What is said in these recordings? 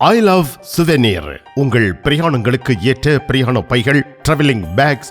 ஐ love souvenir உங்கள் பிரயாணங்களுக்கு ஏற்ற பிரயாண பைகள் டிராவலிங் பேக்ஸ்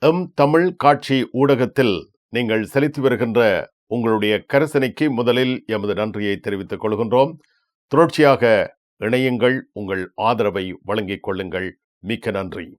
எம் தமிழ் காட்சி ஊடகத்தில் நீங்கள் செலுத்தி வருகின்ற உங்களுடைய கரசனைக்கு முதலில் எமது நன்றியை தெரிவித்துக் கொள்கின்றோம். தொடர்ச்சியாக இணையுங்கள். உங்கள் ஆதரவை வழங்கிக் கொள்ளுங்கள். மிக்க நன்றி.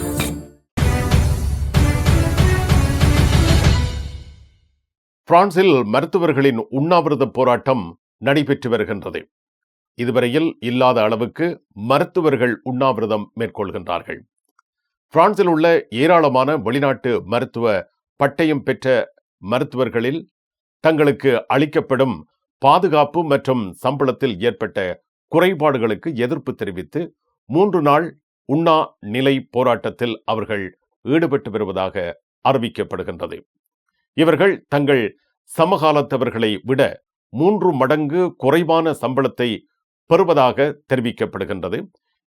பிரான்சில் மருத்துவர்களின் உண்ணாவிரத போராட்டம் நடைபெற்று வருகின்றது. இதுவரையில் இல்லாத அளவுக்கு மருத்துவர்கள் உண்ணாவிரதம் மேற்கொள்கின்றார்கள். பிரான்சில் உள்ள ஏராளமான வெளிநாட்டு மருத்துவ பட்டயம் பெற்ற மருத்துவர்களில் தங்களுக்கு அளிக்கப்படும் பாதுகாப்பு மற்றும் சம்பளத்தில் ஏற்பட்ட குறைபாடுகளுக்கு எதிர்ப்பு தெரிவித்து மூன்று நாள் உண்ணா நிலை போராட்டத்தில் அவர்கள் ஈடுபட்டு வருவதாக அறிவிக்கப்படுகின்றது. இவர்கள் தங்கள் சமகாலத்தவர்களை விட மூன்று மடங்கு குறைவான சம்பளத்தை பெறுவதாக தெரிவிக்கப்படுகின்றது.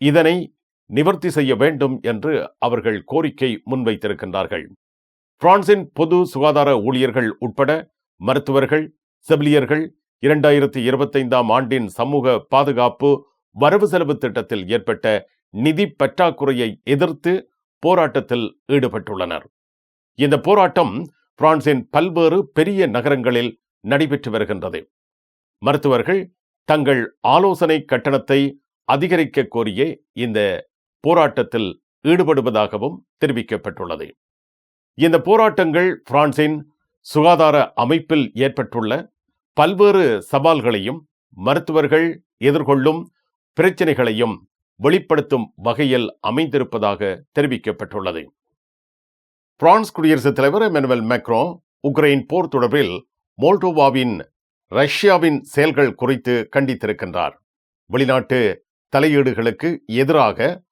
இதனை நிவர்த்தி செய்ய வேண்டும் என்று அவர்கள் கோரிக்கை முன்வைத்திருக்கின்றார்கள். பிரான்சின் பொது சுகாதார ஊழியர்கள் உட்பட மருத்துவர்கள் செவிலியர்கள் இரண்டாயிரத்தி இருபத்தைந்தாம் ஆண்டின் சமூக பாதுகாப்பு வரவு செலவு திட்டத்தில் ஏற்பட்ட நிதி பற்றாக்குறையை எதிர்த்து போராட்டத்தில் ஈடுபட்டுள்ளனர். இந்த போராட்டம் பிரான்சின் பல்வேறு பெரிய நகரங்களில் நடைபெற்று வருகின்றது. மருத்துவர்கள் தங்கள் ஆலோசனை கட்டணத்தை அதிகரிக்க கோரியே இந்த போராட்டத்தில் ஈடுபடுவதாகவும் தெரிவிக்கப்பட்டுள்ளது. இந்த போராட்டங்கள் பிரான்சின் சுகாதார அமைப்பில் ஏற்பட்டுள்ள பல்வேறு சவால்களையும் மருத்துவர்கள் எதிர்கொள்ளும் பிரச்சினைகளையும் வெளிப்படுத்தும் வகையில் அமைந்திருப்பதாக தெரிவிக்கப்பட்டுள்ளது. பிரான்ஸ் குடியரசுத் தலைவர் எமனுவல் மேக்ரோ உக்ரைன் போர் தொடர்பில் மோல்டோவாவின் ரஷ்யாவின் செயல்கள் குறித்து கண்டித்திருக்கின்றார். வெளிநாட்டு தலையீடுகளுக்கு எதிராக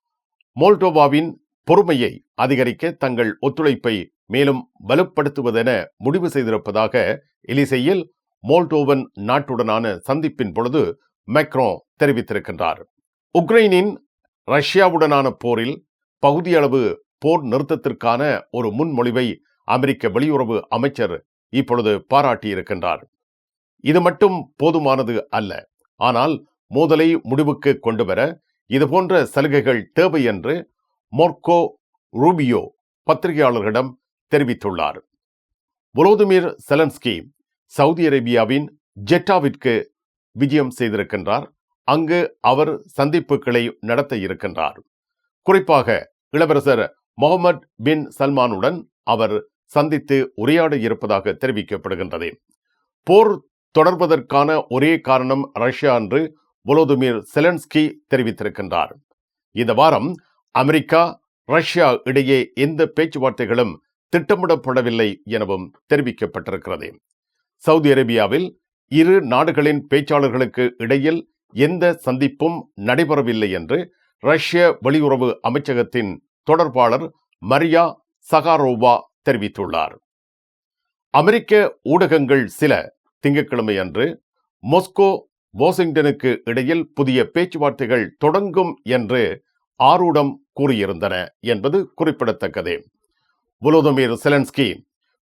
மோல்டோவாவின் பொறுமையை அதிகரிக்க தங்கள் ஒத்துழைப்பை மேலும் வலுப்படுத்துவதென முடிவு செய்திருப்பதாக எலிசையில் மோல்டோவன் நாட்டுடனான சந்திப்பின் பொழுது மெக்ரோ தெரிவித்திருக்கின்றார். உக்ரைனின் ரஷ்யாவுடனான போரில் பகுதியளவு போர் நிறுத்தத்திற்கான ஒரு முன்மொழிவை அமெரிக்க வெளியுறவு அமைச்சர் இப்பொழுது பாராட்டியிருக்கின்றார். இது மட்டும் போதுமானது அல்ல. ஆனால் மோதலை முடிவுக்கு கொண்டுவர இதுபோன்ற சலுகைகள் தேவை என்று மோர்கோ ரூபியோ பத்திரிகையாளர்களிடம் தெரிவித்துள்ளார். வொலோதிமிர் செலன்ஸ்கி சவுதி அரேபியாவின் ஜெட்டாவிற்கு விஜயம் செய்திருக்கின்றார். அங்கு அவர் சந்திப்புகளை நடத்த இருக்கின்றார். குறிப்பாக இளவரசர் முகமது பின் சல்மானுடன் அவர் சந்தித்து உரையாட இருப்பதாக தெரிவிக்கப்படுகின்றது. போர் தொடர்வதற்கான ஒரே காரணம் ரஷ்யா என்று வொலோதிமிர் செலன்ஸ்கி தெரிவித்திருக்கின்றார். இந்த வாரம் அமெரிக்கா ரஷ்யா இடையே எந்த பேச்சுவார்த்தைகளும் திட்டமிடப்படவில்லை எனவும் தெரிவிக்கப்பட்டிருக்கிறது. சவுதி அரேபியாவில் இரு நாடுகளின் பேச்சாளர்களுக்கு இடையில் எந்த சந்திப்பும் நடைபெறவில்லை என்று ரஷ்ய வெளியுறவு அமைச்சகத்தின் தொடர்பாளர் மரியா சகாரோவா தெரிவித்துள்ளார். அமெரிக்க ஊடகங்கள் சில திங்கட்கிழமை அன்று மொஸ்கோ வாஷிங்டனுக்கு இடையில் புதிய பேச்சுவார்த்தைகள் தொடங்கும் என்று ஆரூடம் கூறியிருந்தன என்பது குறிப்பிடத்தக்கது. வுலோதமிர் செலன்ஸ்கி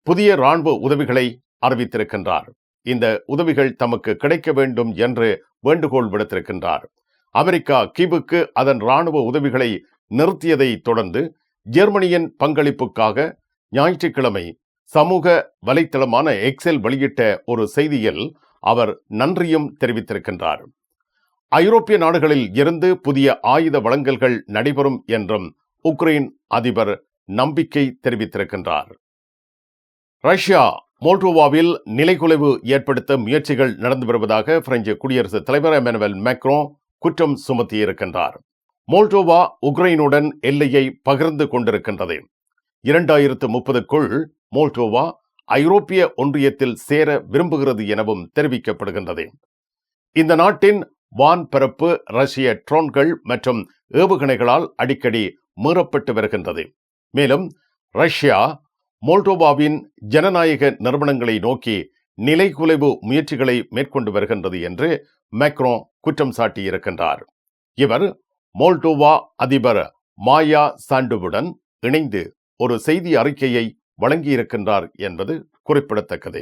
புதிய ராணுவ உதவிகளை அறிவித்திருக்கின்றார். இந்த உதவிகள் தமக்கு கிடைக்க வேண்டும் என்று வேண்டுகோள் விடுத்திருக்கின்றார். அமெரிக்கா கீவுக்கு அதன் ராணுவ உதவிகளை நிறுத்தியதை தொடர்ந்து ஜெர்மனியின் பங்களிப்புக்காக ஞாயிற்றுக்கிழமை சமூக வலைத்தளமான எக்ஸெல் வெளியிட்ட ஒரு செய்தியில் அவர் நன்றியும் தெரிவித்திருக்கின்றார். ஐரோப்பிய நாடுகளில் இருந்து புதிய ஆயுத வழங்கல்கள் நடைபெறும் என்றும் உக்ரைன் அதிபர் நம்பிக்கை தெரிவித்திருக்கின்றார். ரஷ்யா மோல்டோவாவில் நிலைகுலைவு ஏற்படுத்த முயற்சிகள் நடந்து வருவதாக பிரெஞ்சு குடியரசுத் தலைவர் எமனுவல் மேக்ரோ குற்றம் சுமத்தியிருக்கின்றார். மோல்டோவா உக்ரைனுடன் எல்லையை பகிர்ந்து கொண்டிருக்கின்றது. இரண்டாயிரத்து முப்பதுக்குள் மோல்டோவா ஐரோப்பிய ஒன்றியத்தில் சேர விரும்புகிறது எனவும் தெரிவிக்கப்படுகின்றது. இந்த நாட்டின் வான்பரப்பு ரஷ்ய ட்ரோன்கள் மற்றும் ஏவுகணைகளால் அடிக்கடி மீறப்பட்டு வருகின்றது. மேலும் ரஷ்யா மோல்டோவாவின் ஜனநாயக நிறுவனங்களை நோக்கி நிலைகுலைவு முயற்சிகளை மேற்கொண்டு வருகின்றது என்று மேக்ரோ குற்றம் சாட்டியிருக்கின்றார். இவர் மோல்டோவா அதிபர் மாயா சாண்டுவுடன் இணைந்து ஒரு செய்தி அறிக்கையை வழங்கியிருக்கின்றார் என்பது குறிப்பிடத்தக்கது.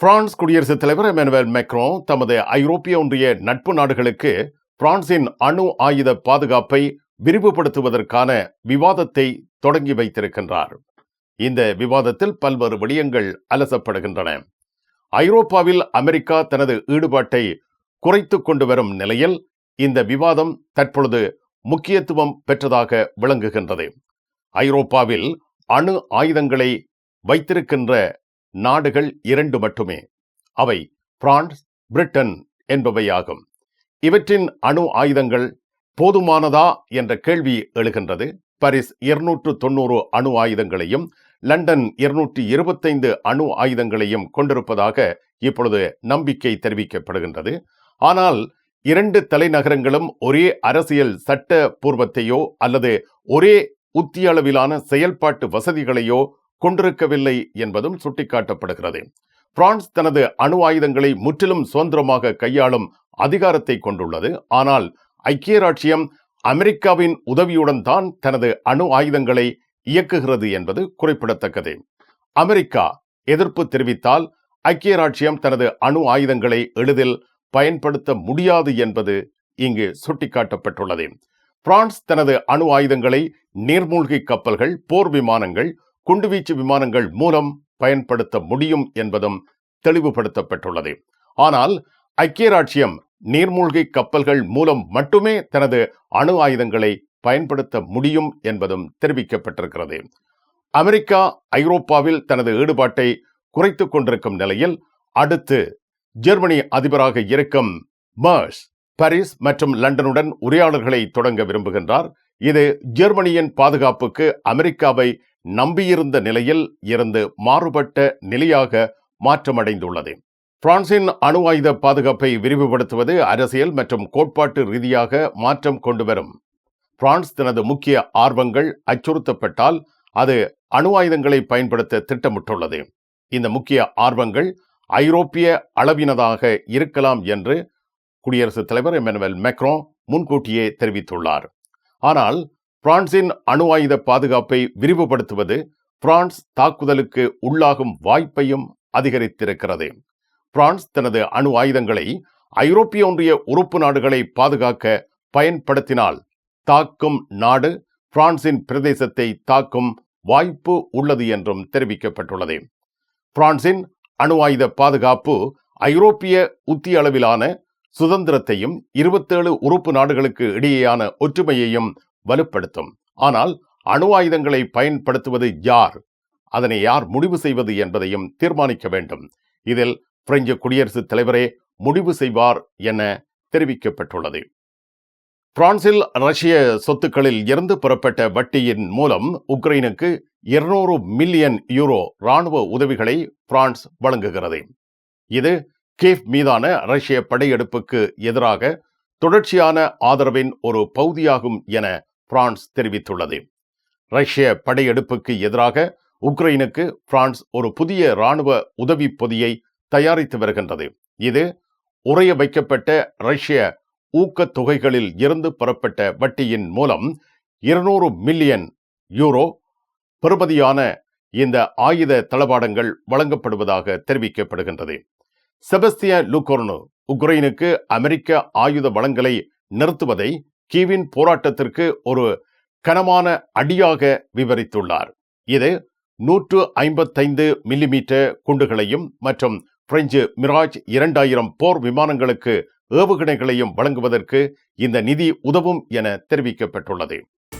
பிரான்ஸ் குடியரசுத் தலைவர் எமனுவல் மெக்ரோ தமது ஐரோப்பிய ஒன்றிய நட்பு நாடுகளுக்கு பிரான்சின் அணு ஆயுத பாதுகாப்பை விரிவுபடுத்துவதற்கான விவாதத்தை தொடங்கி வைத்திருக்கின்றார். இந்த விவாதத்தில் பல்வேறு விடயங்கள் அலசப்படுகின்றன. ஐரோப்பாவில் அமெரிக்கா தனது ஈடுபாட்டை குறைத்துக் கொண்டு வரும் நிலையில் இந்த விவாதம் தற்பொழுது முக்கியத்துவம் பெற்றதாக விளங்குகின்றது. ஐரோப்பாவில் அணு ஆயுதங்களை வைத்திருக்கின்ற நாடுகள் இரண்டு மட்டுமே. அவை பிரான்ஸ் பிரிட்டன் என்பவையாகும். இவற்றின் அணு ஆயுதங்கள் போதுமானதா என்ற கேள்வி எழுகின்றது. பாரிஸ் இருநூற்று தொண்ணூறு அணு ஆயுதங்களையும் லண்டன் இருநூற்றி இருபத்தைந்து அணு ஆயுதங்களையும் கொண்டிருப்பதாக இப்பொழுது நம்பிக்கை தெரிவிக்கப்படுகின்றது. ஆனால் இரண்டு தலைநகரங்களும் ஒரே அரசியல் சட்ட பூர்வத்தையோ அல்லது ஒரே உத்தியளவிலான செயல்பாட்டு வசதிகளையோ கொண்டிருக்கவில்லை என்பதும் சுட்டிக்காட்டப்படுகிறது. பிரான்ஸ் தனது அணு ஆயுதங்களை முற்றிலும் சுதந்திரமாக கையாளும் அதிகாரத்தை கொண்டுள்ளது. ஆனால் ஐக்கிய ராட்சியம் அமெரிக்காவின் உதவியுடன் தான் தனது அணு ஆயுதங்களை இயக்குகிறது என்பது குறிப்பிடத்தக்கது. அமெரிக்கா எதிர்ப்பு தெரிவித்தால் ஐக்கிய ராட்சியம் தனது அணு ஆயுதங்களை எளிதில் பயன்படுத்த முடியாது என்பது இங்கு சுட்டிக்காட்டப்பட்டுள்ளது. பிரான்ஸ் தனது அணு ஆயுதங்களை நீர்மூழ்கி கப்பல்கள் போர் விமானங்கள் குண்டுவீச்சு விமானங்கள் மூலம் பயன்படுத்த முடியும் என்பதும் தெளிவுபடுத்தப்பட்டுள்ளது. ஆனால் ஐக்கிய ராட்சியம் நீர்மூழ்கி கப்பல்கள் மூலம் மட்டுமே தனது அணு ஆயுதங்களை பயன்படுத்த முடியும் என்பதும் தெரிவிக்கப்பட்டிருக்கிறது. அமெரிக்கா ஐரோப்பாவில் தனது ஈடுபாட்டை குறைத்துக் கொண்டிருக்கும் நிலையில் அடுத்து ஜெர்மனி அதிபராக இருக்கும் மர்ஸ் பாரிஸ் மற்றும் லண்டனுடன் உரையாடல்களை தொடங்க விரும்புகின்றார். இது ஜெர்மனியின் பாதுகாப்புக்கு அமெரிக்காவை நம்பியிருந்த நிலையில் இருந்து மாறுபட்ட நிலையாக மாற்றமடைந்துள்ளது. பிரான்சின் அணு ஆயுத பாதுகாப்பை விரிவுபடுத்துவது அரசியல் மற்றும் கோட்பாட்டு ரீதியாக மாற்றம் கொண்டு வரும் பிரான்ஸ் தனது முக்கிய ஆர்வங்கள் அச்சுறுத்தப்பட்டால் அது அணு ஆயுதங்களை பயன்படுத்த திட்டமிட்டுள்ளது. இந்த முக்கிய ஆர்வங்கள் ஐரோப்பிய அளவினதாக இருக்கலாம் என்று குடியரசுத் தலைவர் எமனுவல் மெக்ரோ முன்கூட்டியே தெரிவித்துள்ளார். ஆனால் பிரான்சின் அணு ஆயுத பாதுகாப்பை விரிவுபடுத்துவது பிரான்ஸ் தாக்குதலுக்கு உள்ளாகும் வாய்ப்பையும் அதிகரித்திருக்கிறது. பிரான்ஸ் தனது அணு ஆயுதங்களை ஐரோப்பிய ஒன்றிய உறுப்பு நாடுகளை பாதுகாக்க பயன்படுத்தினால் தாக்கும் நாடு பிரான்சின் பிரதேசத்தை தாக்கும் வாய்ப்பு உள்ளது என்றும் தெரிவிக்கப்பட்டுள்ளது. பிரான்சின் அணு ஆயுத பாதுகாப்பு ஐரோப்பிய உத்தி அளவிலான சுதந்திரத்தையும் இருபத்தேழு உறுப்பு நாடுகளுக்கு இடையேயான ஒற்றுமையையும் வலுப்படுத்தும். ஆனால் அணு ஆயுதங்களை பயன்படுத்துவது யார்? அதனை யார் முடிவு செய்வது என்பதையும் தீர்மானிக்க வேண்டும். இதில் பிரெஞ்சு குடியரசுத் தலைவரே முடிவு செய்வார் என தெரிவிக்கப்பட்டுள்ளது. பிரான்சில் ரஷ்ய சொத்துக்களில் இருந்து பெறப்பட்ட வட்டியின் மூலம் உக்ரைனுக்கு இருநூறு மில்லியன் யூரோ ராணுவ உதவிகளை பிரான்ஸ் வழங்குகிறது. இது கீவ் மீதான ரஷ்ய படையெடுப்புக்கு எதிராக தொடர்ச்சியான ஆதரவின் ஒரு பகுதியாகும் என பிரான்ஸ் தெரிவித்துள்ளது. ரஷ்ய படையெடுப்புக்கு எதிராக உக்ரைனுக்கு பிரான்ஸ் ஒரு புதிய ராணுவ உதவி பொதியை தயாரித்து வருகின்றது. இது உறைய வைக்கப்பட்ட ரஷ்ய ஊக்கத் தொகைகளில் இருந்து பெறப்பட்ட வட்டியின் மூலம் இருநூறு மில்லியன் யூரோ பெறுமதியான இந்த ஆயுத தளபாடங்கள் வழங்கப்படுவதாக தெரிவிக்கப்படுகின்றது. செபஸ்திய லுகோர்னு உக்ரைனுக்கு அமெரிக்க ஆயுத வளங்களை நிறுத்துவதை கீவின் போராட்டத்திற்கு ஒரு கனமான அடியாக விவரித்துள்ளார். இது நூற்று ஐம்பத்தைந்து மில்லிமீட்டர் குண்டுகளையும் மற்றும் பிரெஞ்சு மிராஜ் இரண்டாயிரம் போர் விமானங்களுக்கு ஏவுகணைகளையும் வழங்குவதற்கு இந்த நிதி உதவும் என தெரிவிக்கப்பட்டுள்ளது.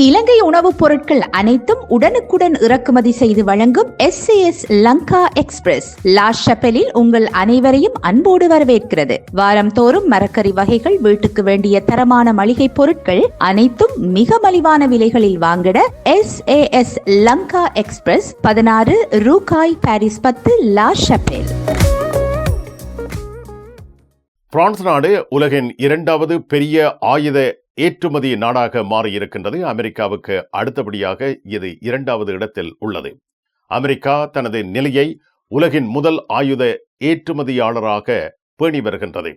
இலங்கை உணவுப் பொருட்கள் அனைத்தும் உடனுக்குடன் இறக்குமதி செய்து வழங்கும் S S Lanka express La ஷப்பலில் உங்கள் அனைவரையும் அன்போடு வரவேற்கிறது. வாரம் தோறும் மரக்கறி வகைகள் வீட்டுக்கு வேண்டிய தரமான மளிகை பொருட்கள் அனைத்தும் மிக மலிவான விலைகளில் வாங்கிட எஸ் எஸ் லங்கா எக்ஸ்பிரஸ் பதினாறு ரூகாய் பாரிஸ் பத்து லா ஷப்பேல். பிரான்ஸ் நாடு உலகின் இரண்டாவது பெரிய ஆயுத ஏற்றுமதி நாடாக மாறியிருக்கின்றது. அமெரிக்காவுக்கு அடுத்தபடியாக இது இரண்டாவது இடத்தில் உள்ளது. அமெரிக்கா தனது நிலையை உலகின் முதல் ஆயுத ஏற்றுமதியாளராக பேணி வருகின்றது.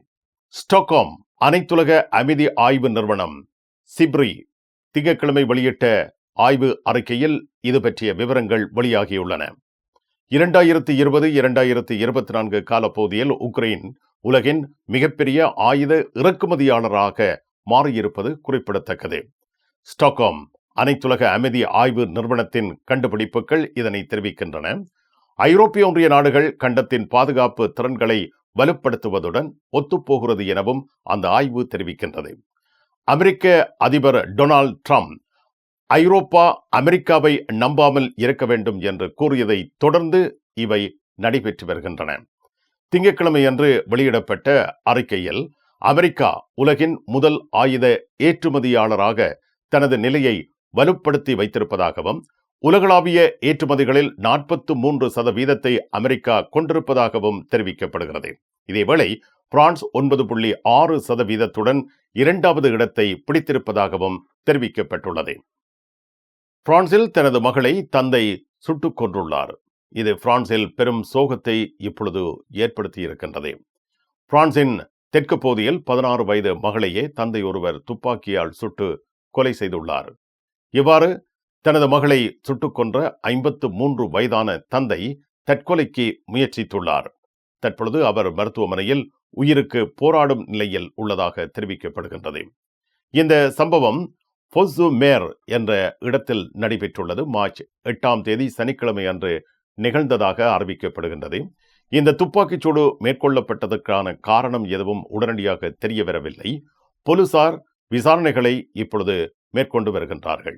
ஸ்டாக்ஹோம் அனைத்துலக அமைதி ஆய்வு நிறுவனம் சிப்ரி திங்கட்கிழமை வெளியிட்ட ஆய்வு அறிக்கையில் இது பற்றிய விவரங்கள் வெளியாகியுள்ளன. இரண்டாயிரத்தி இருபது இரண்டாயிரத்தி இருபத்தி நான்கு காலப்பகுதியில் உக்ரைன் உலகின் மிகப்பெரிய ஆயுத இறக்குமதியாளராக மாறியிருப்பது குறிப்பிடத்தக்கது. ஸ்டாக்ஹோம் அனைத்துலக அமைதி ஆய்வு நிறுவனத்தின் கண்டுபிடிப்புகள் இதனை தெரிவிக்கின்றன. ஐரோப்பிய ஒன்றிய நாடுகள் கண்டத்தின் பாதுகாப்பு திறன்களை வலுப்படுத்துவதுடன் ஒத்துப்போகிறது எனவும் அந்த ஆய்வு தெரிவிக்கின்றது. அமெரிக்க அதிபர் டொனால்ட் ட்ரம்ப் ஐரோப்பா அமெரிக்காவை நம்பாமல் இருக்க வேண்டும் என்று கூறியதை தொடர்ந்து இவை நடைபெற்று வருகின்றன. திங்கட்கிழமை அன்று வெளியிடப்பட்ட அறிக்கையில் அமெரிக்கா உலகின் முதல் ஆயுத ஏற்றுமதியாளராக தனது நிலையை வலுப்படுத்தி வைத்திருப்பதாகவும் உலகளாவிய ஏற்றுமதிகளில் நாற்பத்து மூன்று சதவீதத்தை அமெரிக்கா கொண்டிருப்பதாகவும் தெரிவிக்கப்படுகிறது. இதேவேளை பிரான்ஸ் ஒன்பது புள்ளி ஆறு சதவீதத்துடன் இரண்டாவது இடத்தை பிடித்திருப்பதாகவும் தெரிவிக்கப்பட்டுள்ளது. பிரான்சில் தனது மகளை தந்தை சுட்டுக் கொன்றுள்ளார். இது பிரான்சில் பெரும் சோகத்தை இப்பொழுது ஏற்படுத்தியிருக்கின்றது. பிரான்சின் தெற்கு பகுதியில் பதினாறு வயது மகளையே தந்தை ஒருவர் துப்பாக்கியால் சுட்டு கொலை செய்துள்ளார். இவ்வாறு தனது மகளை சுட்டுக் கொன்ற ஐம்பத்து மூன்று வயதான தந்தை தற்கொலைக்கு முயற்சித்துள்ளார். தற்பொழுது அவர் மருத்துவமனையில் உயிருக்கு போராடும் நிலையில் உள்ளதாக தெரிவிக்கப்படுகின்றது. இந்த சம்பவம் பொசு மேர் என்ற இடத்தில் நடைபெற்றுள்ளது. மார்ச் எட்டாம் தேதி சனிக்கிழமை அன்று நிகழ்ந்ததாக அறிவிக்கப்படுகின்றது. இந்த துப்பாக்கிச்சூடு மேற்கொள்ளப்பட்டதற்கான காரணம் எதுவும் உடனடியாக தெரிய வரவில்லை போலீசார் விசாரணைகளை இப்பொழுது மேற்கொண்டு வருகின்றார்கள்.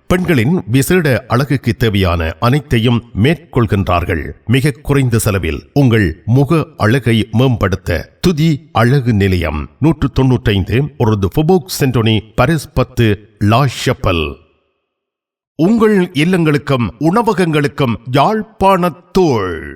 பெண்களின் விசேட அழகுக்கு தேவையான அனைத்தையும் மேற்கொள்கின்றார்கள். மிக குறைந்த செலவில் உங்கள் முக அழகை மேம்படுத்த துதி அழகு நிலையம் நூற்று தொன்னூற்றைந்து ஒரு ஃபுபோக் சென்டோனி பரிஸ் பத்து லா ஷப்பல். உங்கள் இல்லங்களுக்கும் உணவகங்களுக்கும் யாழ்ப்பாணத்தோள்